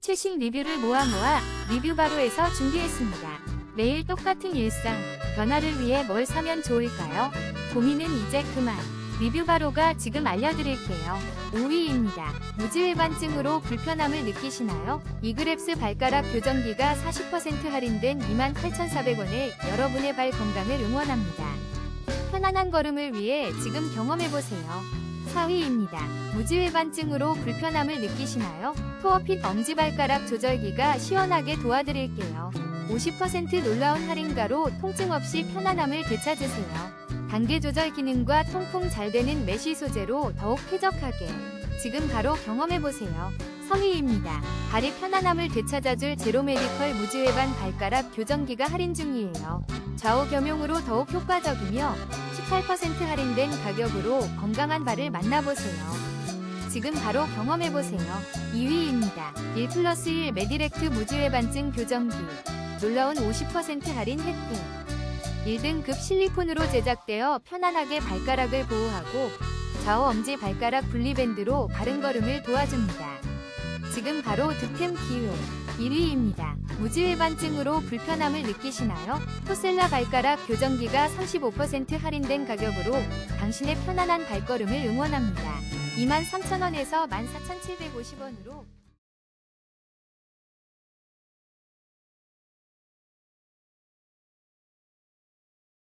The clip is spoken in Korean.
최신 리뷰를 모아 모아 리뷰 바로에서 준비했습니다. 매일 똑같은 일상, 변화를 위해 뭘 사면 좋을까요? 고민은 이제 그만. 리뷰 바로가 지금 알려드릴게요. 5위입니다. 무지외반증으로 불편함을 느끼시나요? 이그랩스 발가락 교정기가 40% 할인된 28,400원에 여러분의 발 건강을 응원합니다. 편안한 걸음을 위해 지금 경험해보세요. 4위입니다. 무지외반증으로 불편함을 느끼시나요? 토어핏 엄지발가락 조절기가 시원하게 도와드릴게요. 50% 놀라운 할인가로 통증 없이 편안함을 되찾으세요. 단계 조절 기능과 통풍 잘 되는 메쉬 소재로 더욱 쾌적하게. 지금 바로 경험해보세요. 3위입니다. 발이 편안함을 되찾아줄 제로메디컬 무지외반 발가락 교정기가 할인 중이에요. 좌우 겸용으로 더욱 효과적이며 18% 할인된 가격으로 건강한 발을 만나보세요. 지금 바로 경험해보세요. 2위입니다. 1 플러스 1 메디렉트 무지외반증 교정기. 놀라운 50% 할인 혜택. 1등급 실리콘으로 제작되어 편안하게 발가락을 보호하고 좌우 엄지 발가락 분리밴드로 바른 걸음을 도와줍니다. 지금 바로 득템 기회. 1위입니다. 무지외반증으로 불편함을 느끼시나요? 포셀라 발가락 교정기가 35% 할인된 가격으로 당신의 편안한 발걸음을 응원합니다. 23,000원에서 14,750원으로